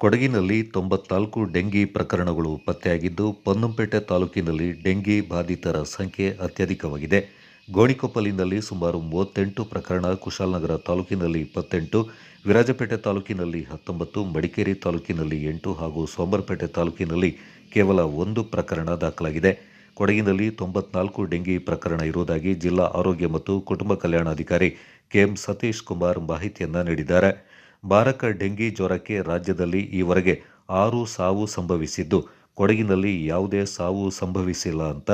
ಕೊಡಗಿನಲ್ಲಿ ತೊಂಬತ್ನಾಲ್ಕು ಡೆಂಗಿ ಪ್ರಕರಣಗಳು ಪತ್ತೆಯಾಗಿದ್ದು, ಪೊನ್ನಂಪೇಟೆ ತಾಲೂಕಿನಲ್ಲಿ ಡೆಂಗಿ ಬಾಧಿತರ ಸಂಖ್ಯೆ ಅತ್ಯಧಿಕವಾಗಿದೆ. ಗೋಣಿಕೊಪ್ಪಲಿನಲ್ಲಿ ಸುಮಾರು ಮೂವತ್ತೆಂಟು ಪ್ರಕರಣ, ಕುಶಾಲನಗರ ತಾಲೂಕಿನಲ್ಲಿ ಇಪ್ಪತ್ತೆಂಟು, ವಿರಾಜಪೇಟೆ ತಾಲೂಕಿನಲ್ಲಿ ಹತ್ತೊಂಬತ್ತು, ಮಡಿಕೇರಿ ತಾಲೂಕಿನಲ್ಲಿ ಎಂಟು ಹಾಗೂ ಸೋಮರಪೇಟೆ ತಾಲೂಕಿನಲ್ಲಿ ಕೇವಲ ಒಂದು ಪ್ರಕರಣ ದಾಖಲಾಗಿದೆ. ಕೊಡಗಿನಲ್ಲಿ ತೊಂಬತ್ನಾಲ್ಕು ಡೆಂಗಿ ಪ್ರಕರಣ ಇರುವುದಾಗಿ ಜಿಲ್ಲಾ ಆರೋಗ್ಯ ಮತ್ತು ಕುಟುಂಬ ಕಲ್ಯಾಣಾಧಿಕಾರಿ ಕೆಎಂ ಸತೀಶ್ ಕುಮಾರ್ ಮಾಹಿತಿಯನ್ನು ನೀಡಿದ್ದಾರೆ. ಮಾರಕ ಡೆಂಗಿ ಜ್ವರಕ್ಕೆ ರಾಜ್ಯದಲ್ಲಿ ಈವರೆಗೆ ಆರು ಸಾವು ಸಂಭವಿಸಿದ್ದು, ಕೊಡಗಿನಲ್ಲಿ ಯಾವುದೇ ಸಾವು ಸಂಭವಿಸಿಲ್ಲ ಅಂತ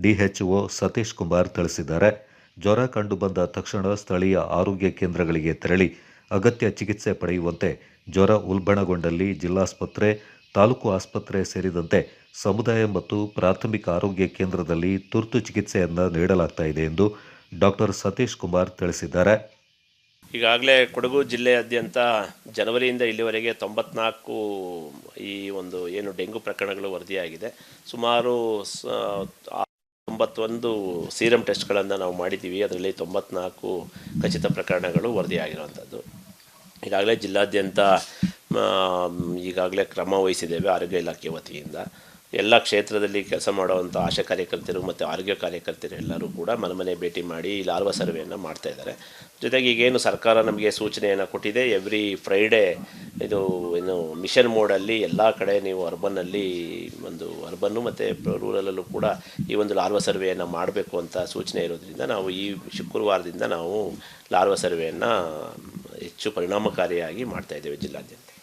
ಡಿಎಚ್ಒ ಸತೀಶ್ ಕುಮಾರ್ ತಿಳಿಸಿದ್ದಾರೆ. ಜ್ವರ ಕಂಡುಬಂದ ತಕ್ಷಣ ಸ್ಥಳೀಯ ಆರೋಗ್ಯ ಕೇಂದ್ರಗಳಿಗೆ ತೆರಳಿ ಅಗತ್ಯ ಚಿಕಿತ್ಸೆ ಪಡೆಯುವಂತೆ ಜ್ವರ ಉಲ್ಬಣಗೊಂಡಲ್ಲಿ ಜಿಲ್ಲಾಸ್ಪತ್ರೆ, ತಾಲೂಕು ಆಸ್ಪತ್ರೆ ಸೇರಿದಂತೆ ಸಮುದಾಯ ಮತ್ತು ಪ್ರಾಥಮಿಕ ಆರೋಗ್ಯ ಕೇಂದ್ರದಲ್ಲಿ ತುರ್ತು ಚಿಕಿತ್ಸೆಯನ್ನು ನೀಡಲಾಗ್ತಾ ಎಂದು ಡಾಕ್ಟರ್ ಸತೀಶ್ ಕುಮಾರ್ ತಿಳಿಸಿದ್ದಾರೆ. ಈಗಾಗಲೇ ಕೊಡಗು ಜಿಲ್ಲೆಯಾದ್ಯಂತ ಜನವರಿಯಿಂದ ಇಲ್ಲಿವರೆಗೆ ತೊಂಬತ್ನಾಲ್ಕು ಈ ಒಂದು ಏನು ಡೆಂಗು ಪ್ರಕರಣಗಳು ವರದಿಯಾಗಿದೆ. ಸುಮಾರು ತೊಂಬತ್ತೊಂದು ಸೀರಮ್ ಟೆಸ್ಟ್ಗಳನ್ನು ನಾವು ಮಾಡಿದ್ದೀವಿ. ಅದರಲ್ಲಿ ತೊಂಬತ್ನಾಲ್ಕು ಖಚಿತ ಪ್ರಕರಣಗಳು ವರದಿಯಾಗಿರುವಂಥದ್ದು. ಈಗಾಗಲೇ ಜಿಲ್ಲಾದ್ಯಂತ ಈಗಾಗಲೇ ಕ್ರಮ ವಹಿಸಿದ್ದೇವೆ ಆರೋಗ್ಯ ಇಲಾಖೆ ವತಿಯಿಂದ. ಎಲ್ಲ ಕ್ಷೇತ್ರದಲ್ಲಿ ಕೆಲಸ ಮಾಡುವಂಥ ಆಶಾ ಕಾರ್ಯಕರ್ತರು ಮತ್ತು ಆರೋಗ್ಯ ಕಾರ್ಯಕರ್ತರು ಎಲ್ಲರೂ ಕೂಡ ಮನೆ ಮನೆ ಭೇಟಿ ಮಾಡಿ ಲಾರ್ವಾ ಸರ್ವೆಯನ್ನು ಮಾಡ್ತಾ ಇದ್ದಾರೆ. ಜೊತೆಗೆ ಈಗೇನು ಸರ್ಕಾರ ನಮಗೆ ಸೂಚನೆಯನ್ನು ಕೊಟ್ಟಿದೆ ಎವ್ರಿ ಫ್ರೈಡೇ ಇದು ಏನು ಮಿಷನ್ ಮೋಡಲ್ಲಿ ಎಲ್ಲ ಕಡೆ ನೀವು ಅರ್ಬನ್ನಲ್ಲಿ ಒಂದು ಅರ್ಬನ್ನು ಮತ್ತು ರೂರಲಲ್ಲೂ ಕೂಡ ಈ ಒಂದು ಲಾರ್ವ ಸರ್ವೆಯನ್ನು ಮಾಡಬೇಕು ಅಂತ ಸೂಚನೆ ಇರೋದ್ರಿಂದ ನಾವು ಈ ಶುಕ್ರವಾರದಿಂದ ನಾವು ಲಾರ್ವಾ ಸರ್ವೆಯನ್ನು ಹೆಚ್ಚು ಪರಿಣಾಮಕಾರಿಯಾಗಿ ಮಾಡ್ತಾಯಿದ್ದೇವೆ ಜಿಲ್ಲಾದ್ಯಂತ.